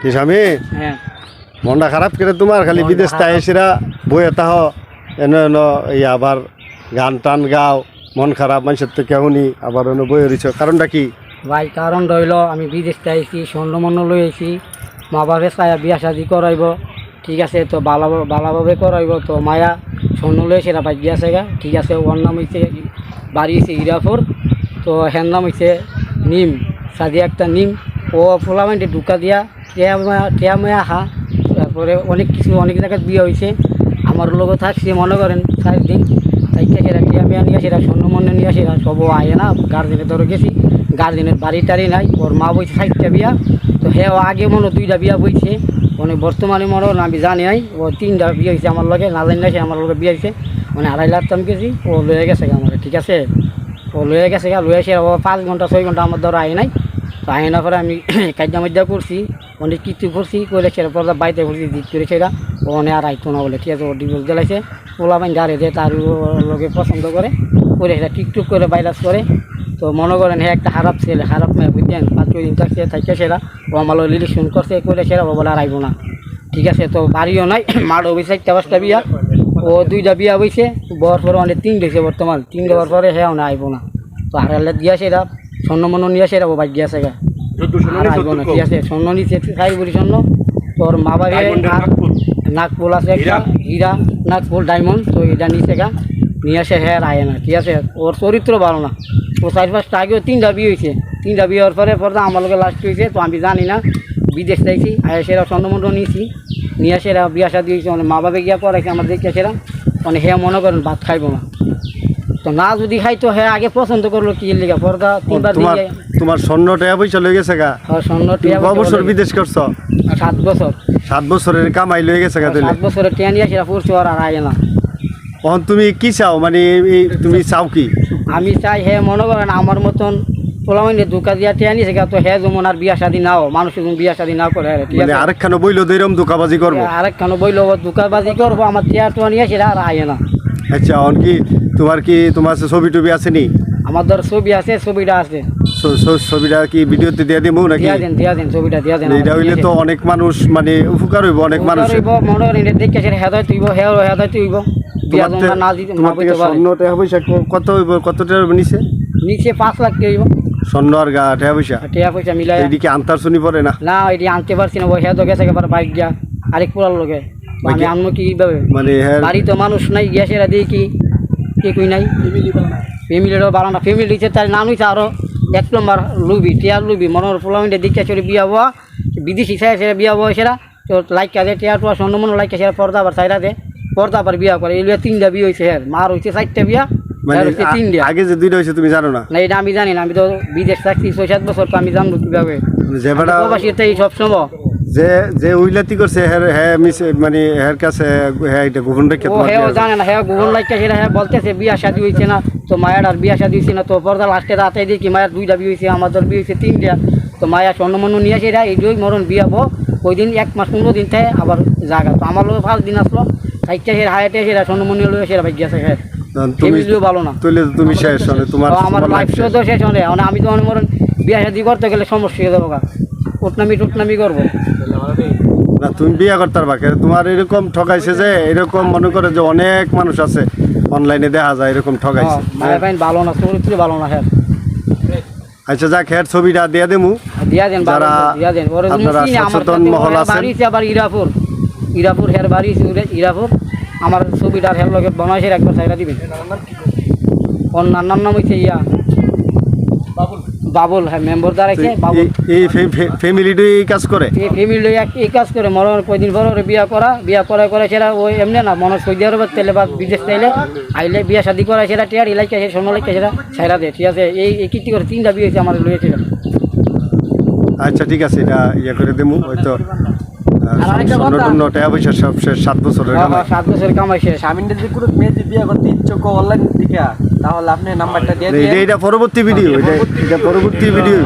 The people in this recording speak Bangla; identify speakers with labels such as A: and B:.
A: কি স্বামী?
B: হ্যাঁ।
A: মনটা খারাপ করে তোমার? খালি বিদেশ তাই এসেরা বইয়ে তাহ এন এন এই আবার গান টান গাও। মন খারাপ মানুষের তো কেমনই আবার এনে বইয়ে রয়েছ কারণটা কি?
B: ভাই কারণ রইল আমি বিদেশ আইছি স্বর্ণমন্ন লই আইছি। মা বাপে চায়া বিয়া শাদি করাইব। ঠিক আছে তো ভালো ভালোভাবে করাইব। তো মায়া স্বর্ণ লই সেটা বাদ গিয়েছে গা। ঠিক আছে ওর নাম হইছে বাড়ি হইছে ইরাফর তো হের নাম হইছে নিম। সাদি একটা নিম। ও পোলামাইন্ডে ঢুকা দিয়া, টিয়া মায়া টিয়া মায়া হা। তারপরে অনেক কিছু, অনেক জায়গায় বিয়ে হয়েছে। আমার লোকও থাকছে মনে করেন, চার দিন তাই সেটা টিয়া মেয়া নিয়ে সেটা স্বর্ণ মনে নিয়ে সেটা সব আয় না গার্জেনের ধরে গেছি। গার্জেনের বাড়ি টাড়ি নাই, ওর মা বইছে ষাটটা বিয়া। তো হ্যাঁ আগে মনে দুইটা বিয়া বইছে। মানে বর্তমানে মনে আমি জানি নাই, ও তিনটা বিয়ে হয়েছে আমার লগে, না জানি না সে আমার লগে বিয়ে হয়েছে। মানে আড়াই লাখ দাম কেজি ও লয়ে গেছে আমার ঠিক আছে? ও লয়ে গেছে গা, লয়ে ও পাঁচ ঘণ্টা, ছয় ঘণ্টা আমার ধরো আয় নাই। তো পরে আমি কাজা মাজ্জা করছি অনেক কিছু করছি করে সেটা পরে বাড়িতে করছি দিক করে সেটা অনেক আর আইতো না বলে, ঠিক আছে, ও ডিভোর্স দিলাইছে পোলা পাইন গাড়ি দিয়ে তার লোকে পছন্দ করে করে সেটা টিকটুক করে ভাইরাস করে, তো মনে করেন হ্যাঁ একটা খারাপ ছেলে, খারাপ মেয়ে, বুঝছেন? পাঁচ ছয় দিন থাকছে থাকছে সেটা, ও আমার রিলেশন করছে করে সেটা ও বলে আর আইব না, ঠিক আছে? তো বাড়িও নাই মারও বইছে একটা পাঁচটা বিয়া, ও দুইটা বিয়া বইছে বর পরে অনেক তিন দিয়েছে বর্তমান তিন দেওয়ার পরে হ্যাঁ না, আইব না, তো হারালে দিয়া সেটা স্বর্ণ মন্য নিয়ে সেটা ও বাদ গিয়েছে গা। আর আইব না ঠিক আছে? স্বর্ণ নিচে খাই বলি স্বর্ণ। তোর মা বাবা নাকপুল আছে একটা। হীরা। নাকপুল ডায়মন্ড তো এটা নিচে গা। নিয়ে আসে হ্যাঁ আয় না ঠিক আছে? ওর চরিত্র ভালো না। ও চার পাঁচটা আগেও তিনটা বিয়ে হয়েছে। তিনটা বিয়ে হওয়ার পরে পরে আমার লোকের লাস্ট হয়েছে তো আমি জানি না। বিদেশ চাইছি আর সেরা স্বর্ণমন্ড নিয়েছি। নিয়ে আসে এরা বিয়া শাদি হয়েছে মানে মা বাবা গিয়া পড়াইছে আমার দেখে সেরা মানে হ্যাঁ মনে করেন ভাত খাইব না। তো না যদি খাই তো হ্যাঁ আগে পছন্দ করল কি লিগা? পর্দা তিনবার
A: তোমার
B: দিয়ে
A: তোমার স্বর্ণ টাকা পয়সা লয়ে গেছে গা।
B: আর স্বর্ণ টিয়া
A: বছর বিদেশ করছ?
B: সাত বছর।
A: সাত বছরের কামাই লয়ে গেছে গা
B: সাত বছরের টিয়া নিয়ে সেটা পড়ছে আর আয় না।
A: এখন তুমি কি চাও? মানে এই তুমি চাও কি?
B: আমি চাই হে মনে করেন আমার মতন পোলামাইনে দুকা দিয়া টিয়া নিয়েছে তো হে যেমন আর বিয়া শাদি নাও মানুষ যেমন বিয়া শাদি না করে
A: মানে আরেকখানে বইলো দৈরম ধোকাবাজি করব।
B: আরেকখানো বইলো দুকাবাজি করব আমার টিয়া টোয়া নিয়ে সেটা আর আয় না।
A: আচ্ছা এখন কি তোমার কি তোমার ছবি টবি আছে নি?
B: আমার ধর ছবি আছে ছবিটা আছে।
A: ছবিটা কি ভিডিওতে দিয়ে দিব নাকি?
B: দিয়া দেন দিয়া দেন ছবিটা দিয়া দেন
A: এটা হইলে তো অনেক মানুষ মানে উপকার হইব অনেক মানুষ
B: মনে করেন এটা দেখে সেটা হেদায় তুইব হেদায় তুইব। তোমরা না দিতে পারে।
A: টাকা কত হইব কত টাকা নিছে
B: নিচে পাঁচ লাখ টাইব
A: স্বর্ণ আর গা টাকা পয়সা?
B: টিয়া পয়সা মিলাই
A: এইদিকে আন্তার শুনি পড়ে না?
B: না এটি আনতে পারছি না ওই হেদ গেছে এবার বাইক গিয়া। আরেক পুরার তো আমি আনব কি কীভাবে
A: মানে হ্যাঁ।
B: বাড়ি তো মানুষ নাই গ্যাসেরা দিয়ে কি কে কই নাই? ফ্যামিলিরও ফ্যামিলি দিচ্ছে তার নাম হইছে আরও এক নম্বর লুবি টিয়ার লুবি। মনের চলে বিয়া হওয়া বিদেশি চাই সেটা বিয়া হওয়া সেরা। তো লাইক কাজে টিয়ার টোয়া স্বর্ণ মনে লাইক সেরা পর্দা আবার চাইরা দে। পর্দা আবার বিয়া করে। এই তিনটা বিয়ে হয়েছে হ্যাঁ। মার হয়েছে চারটা বিয়া
A: মানে আগে যে দুইটা হয়েছে তুমি জানো না?
B: না এটা আমি জানি না। আমি তো বিদেশ থাকছি ছয় সাত বছর তো আমি জানব কীভাবে।
A: মানে
B: সব সময়।
A: যে যে উইলাতি করছে হ্যাঁ হ্যাঁ মিস মানে হ্যার কাছে হ্যাঁ এটা গোপন রেখে
B: ও হ্যাঁ জানে না হ্যাঁ গুগল লাইটটা সেটা হ্যাঁ বলতেছে বিয়া শাদি হয়েছে না। তো মায়ের আর বিয়া শাদি হয়েছে না তো পর্দা লাস্টে রাতে দেখি মায়ের দুইটা বিয়ে হয়েছে আমাদের বিয়ে হয়েছে তিনটা। তো মায়ের স্বর্ণমন্য নিয়ে আসে এই দুই মরণ ওই দিন এক মাস পনেরো দিন থাকে আবার জাগা। তো আমার লোক পাঁচ দিন আসলো সাইটটা সে হায়াটে সেরা স্বর্ণমন্য লয়ে সেরা ভাই গেছে হ্যাঁ।
A: তখন তুমি
B: ভালো না।
A: তুমি শেষ হলে তোমার
B: আমার লাইফ
A: শেষ।
B: তো শেষ হলে মানে আমি তো মনে মরণ বিয়া শাদি করতে গেলে সমস্যা হয়ে যাব গা। টুটনামি করব।
A: না তুমি বিয়ে করতে পারবা কেন? তোমার এরকম ঠকাইছে যে এরকম মনে করে যে অনেক মানুষ আছে অনলাইনে দেখা যায় এরকম ঠকাইছে।
B: মায়ের ভালো না ভালো না হ্যাঁ।
A: আচ্ছা যাক ছবিটা দিয়ে দেমু।
B: দিয়া দেন
A: যারা
B: দিয়া দেন। ওরে
A: আপনারা সচেতন মহল আছেন।
B: বাড়ি হচ্ছে আবার ইরাপুর। ইরাপুর হের বাড়ি ইরাপুর। আমার ছবিটার হের লগে বনাইছে একবার দিবেন। নাম হচ্ছে ইয়া। বাবুল। হ্যাঁ মেম্বার দাঁড়াইছে বাবুল।
A: এই- ফ্যামিলিটি এই কাজ করে?
B: এই ফ্যামিলি এই কাজ করে মরণ কয়দিন পর ওরে বিয়া করা বিয়া করা করে সেটা ওই এমনি না মনে সৌদি আরবে তেলে বা বিদেশ তাইলে আইলে বিয়া শাদি করা সেটা টিয়ার ইলাইকে সে সোনা লাইকে সেটা ছাইরা দে ঠিক আছে? এই এই কীর্তি করে তিনটা বিয়ে হয়েছে আমার লইয়েছিল
A: আচ্ছা ঠিক আছে এটা ইয়ে করে দেবো হয়তো সাত বছরের কামাই।
B: সাত বছর কামাই শেষ।
C: স্বামীদের যদি কোনো মেয়ে বিয়ে করতে ইচ্ছুক অনলাইন দিকে তাহলে আপনি নাম্বারটা দিয়ে
A: এটা পরবর্তী ভিডিও এটা পরবর্তী ভিডিও